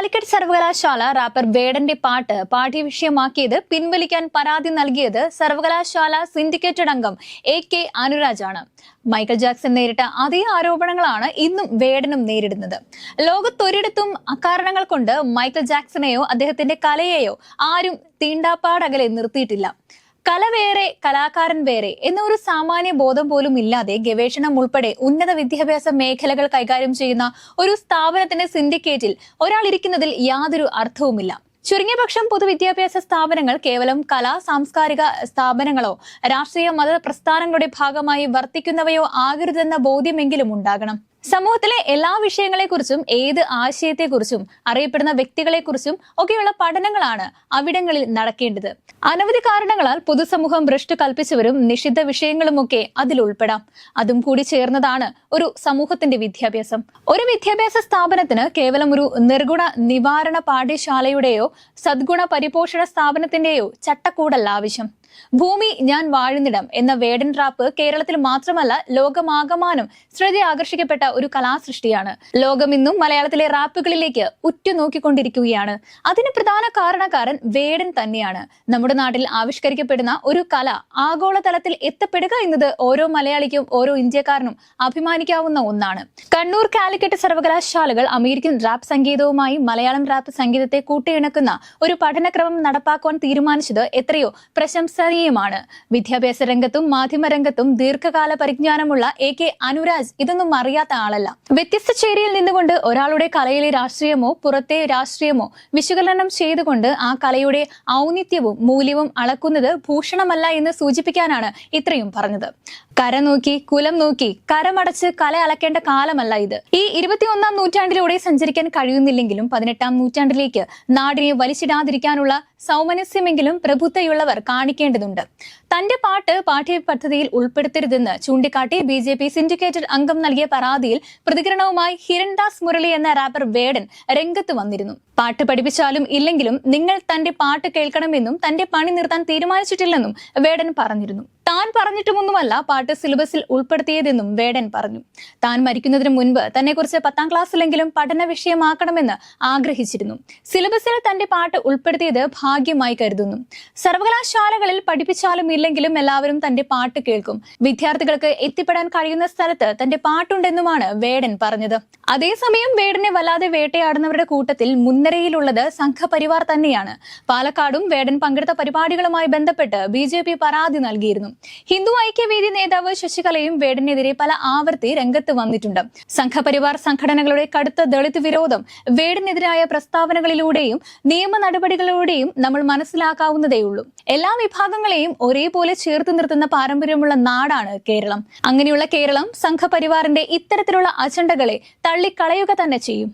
കാലിക്കറ്റ് സർവകലാശാല റാപ്പർ വേടന്റെ പാട്ട് പാഠ്യവിഷയമാക്കിയത് പിൻവലിക്കാൻ പരാതി നൽകിയത് സർവകലാശാല സിൻഡിക്കേറ്റഡ് അംഗം എ കെ അനുരാജാണ്. മൈക്കൽ ജാക്സൺ നേരിട്ട അതേ ആരോപണങ്ങളാണ് ഇന്നും വേടനും നേരിടുന്നത്. ലോകത്തൊരിടത്തും അക്കാരണങ്ങൾ കൊണ്ട് മൈക്കൽ ജാക്സണെയോ അദ്ദേഹത്തിന്റെ കലയെയോ ആരും തീണ്ടാപ്പാടകലെ നിർത്തിയിട്ടില്ല. കല വേറെ കലാകാരൻ വേറെ എന്നൊരു സാമാന്യ ബോധം പോലും ഇല്ലാതെ ഗവേഷണം ഉൾപ്പെടെ ഉന്നത വിദ്യാഭ്യാസ മേഖലകൾ കൈകാര്യം ചെയ്യുന്ന ഒരു സ്ഥാപനത്തിന്റെ സിൻഡിക്കേറ്റിൽ ഒരാൾ ഇരിക്കുന്നതിൽ യാതൊരു അർത്ഥവുമില്ല. ചുരുങ്ങിയ പക്ഷം പൊതുവിദ്യാഭ്യാസ സ്ഥാപനങ്ങൾ കേവലം കലാ സാംസ്കാരിക സ്ഥാപനങ്ങളോ രാഷ്ട്രീയ മത പ്രസ്ഥാനങ്ങളുടെ ഭാഗമായി വർത്തിക്കുന്നവയോ ആകരുതെന്ന ബോധ്യമെങ്കിലും ഉണ്ടാകണം. സമൂഹത്തിലെ എല്ലാ വിഷയങ്ങളെക്കുറിച്ചും ഏത് ആശയത്തെക്കുറിച്ചും അറിയപ്പെടുന്ന വ്യക്തികളെക്കുറിച്ചും ഒക്കെയുള്ള പഠനങ്ങളാണ് അവിടങ്ങളിൽ നടക്കേണ്ടത്. അനവധി കാരണങ്ങളാൽ പൊതുസമൂഹം ഭ്രഷ്ട് കൽപ്പിച്ചവരും നിഷിദ്ധ വിഷയങ്ങളുമൊക്കെ അതിൽ ഉൾപ്പെടാം. അതും കൂടി ചേർന്നതാണ് ഒരു സമൂഹത്തിന്റെ വിദ്യാഭ്യാസം. ഒരു വിദ്യാഭ്യാസ സ്ഥാപനത്തിന് കേവലം ഒരു നിർഗുണ നിവാരണ പാഠ്യശാലയുടെയോ സദ്ഗുണ പരിപോഷണ സ്ഥാപനത്തിന്റെയോ ചട്ടക്കൂടല്ല ആവശ്യം. ഭൂമി ഞാൻ വാഴുന്നിടം എന്ന വേടൻ റാപ്പ് കേരളത്തിൽ മാത്രമല്ല ലോകമാകമാനം ആകർഷിക്കപ്പെട്ട ഒരു കലാസൃഷ്ടിയാണ്. ലോകം ഇന്നും മലയാളത്തിലെ റാപ്പുകളിലേക്ക് ഉറ്റുനോക്കിക്കൊണ്ടിരിക്കുകയാണ്. അതിന് പ്രധാന കാരണക്കാരൻ വേടൻ തന്നെയാണ്. നമ്മുടെ നാട്ടിൽ ആവിഷ്കരിക്കപ്പെടുന്ന ഒരു കല ആഗോളതലത്തിൽ എത്തപ്പെടുക എന്നത് ഓരോ മലയാളിക്കും ഓരോ ഇന്ത്യക്കാരനും അഭിമാനിക്കാവുന്ന ഒന്നാണ്. കണ്ണൂർ കാലിക്കറ്റ് സർവകലാശാലകൾ അമേരിക്കൻ റാപ്പ് സംഗീതവുമായി മലയാളം റാപ്പ് സംഗീതത്തെ കൂട്ടിയിണക്കുന്ന ഒരു പഠനക്രമം നടപ്പാക്കുവാൻ തീരുമാനിച്ചത് എത്രയോ പ്രശംസനീയമാണ്. വിദ്യാഭ്യാസ രംഗത്തും മാധ്യമ രംഗത്തും ദീർഘകാല പരിജ്ഞാനമുള്ള എ കെ അനുരാജ് ഇതൊന്നും അറിയാത്ത ആളല്ല. വ്യത്യസ്ത ചേരിയിൽ നിന്നുകൊണ്ട് ഒരാളുടെ കലയിലെ രാഷ്ട്രീയമോ പുറത്തെ രാഷ്ട്രീയമോ വിശകലനം ചെയ്തുകൊണ്ട് ആ കലയുടെ ഔന്നിത്യവും മൂല്യവും അളക്കുന്നത് ഭൂഷണമല്ല എന്ന് സൂചിപ്പിക്കാനാണ് ഇത്രയും പറഞ്ഞത്. കര നോക്കി കുലം നോക്കി കരമടച്ച് കല അളക്കേണ്ട കാലമല്ല ഇത്. ഈ ഇരുപത്തിയൊന്നാം നൂറ്റാണ്ടിലൂടെ സഞ്ചരിക്കാൻ കഴിയുന്നില്ലെങ്കിലും പതിനെട്ടാം നൂറ്റാണ്ടിലേക്ക് നാടിനെ വലിച്ചിടാതിരിക്കാനുള്ള സൗമനസ്യമെങ്കിലും പ്രബുദ്ധയുള്ളവർ കാണിക്കേണ്ടതുണ്ട്. തന്റെ പാട്ട് പാഠ്യപദ്ധതിയിൽ ഉൾപ്പെടുത്തരുതെന്ന് ചൂണ്ടിക്കാട്ടി ബി ജെ പി സിൻഡിക്കേറ്റഡ് അംഗം നൽകിയ പരാതിയിൽ പ്രതികരണവുമായി ഹിരൺദാസ് മുരളി എന്ന റാപ്പർ വേടൻ രംഗത്ത് വന്നിരുന്നു. പാട്ട് പഠിപ്പിച്ചാലും ഇല്ലെങ്കിലും നിങ്ങൾ തന്റെ പാട്ട് കേൾക്കണമെന്നും തന്റെ പണി നിർത്താൻ തീരുമാനിച്ചിട്ടില്ലെന്നും വേടൻ പറഞ്ഞിരുന്നു. താൻ പറഞ്ഞിട്ടുമൊന്നുമല്ല പാട്ട് സിലബസിൽ ഉൾപ്പെടുത്തിയതെന്നും വേടൻ പറഞ്ഞു. താൻ മരിക്കുന്നതിന് മുൻപ് തന്നെക്കുറിച്ച് പത്താം ക്ലാസ്സിലെങ്കിലും പഠന വിഷയമാക്കണമെന്ന് ആഗ്രഹിച്ചിരുന്നു. സിലബസിൽ തന്റെ പാട്ട് ഉൾപ്പെടുത്തിയത് ഭാഗ്യമായി കരുതുന്നു. സർവകലാശാലകളിൽ പഠിപ്പിച്ചാലും ഇല്ലെങ്കിലും എല്ലാവരും തന്റെ പാട്ട് കേൾക്കും. വിദ്യാർത്ഥികൾക്ക് എത്തിപ്പെടാൻ കഴിയുന്ന സ്ഥലത്ത് തന്റെ പാട്ടുണ്ടെന്നുമാണ് വേടൻ പറഞ്ഞത്. അതേസമയം വേടനെ വല്ലാതെ വേട്ടയാടുന്നവരുടെ കൂട്ടത്തിൽ മുൻനിരയിലുള്ളത് സംഘപരിവാർ തന്നെയാണ്. പാലക്കാടും വേടൻ പങ്കെടുത്ത പരിപാടികളുമായി ബന്ധപ്പെട്ട് ബി പരാതി നൽകിയിരുന്നു. ഹിന്ദു ഐക്യവേദി നേതാവ് ശശികലയും വേടനെതിരെ പല ആവർത്തി രംഗത്ത് വന്നിട്ടുണ്ട്. സംഘപരിവാർ സംഘടനകളുടെ കടുത്ത ദളിത് വിരോധം വേടനെതിരായ പ്രസ്താവനകളിലൂടെയും നിയമ നടപടികളിലൂടെയും നമ്മൾ മനസ്സിലാക്കാവുന്നതേയുള്ളൂ. എല്ലാ വിഭാഗങ്ങളെയും ഒരേപോലെ ചേർത്ത് നിർത്തുന്ന പാരമ്പര്യമുള്ള നാടാണ് കേരളം. അങ്ങനെയുള്ള കേരളം സംഘപരിവാറിന്റെ ഇത്തരത്തിലുള്ള അജണ്ടകളെ തള്ളിക്കളയുക തന്നെ ചെയ്യും.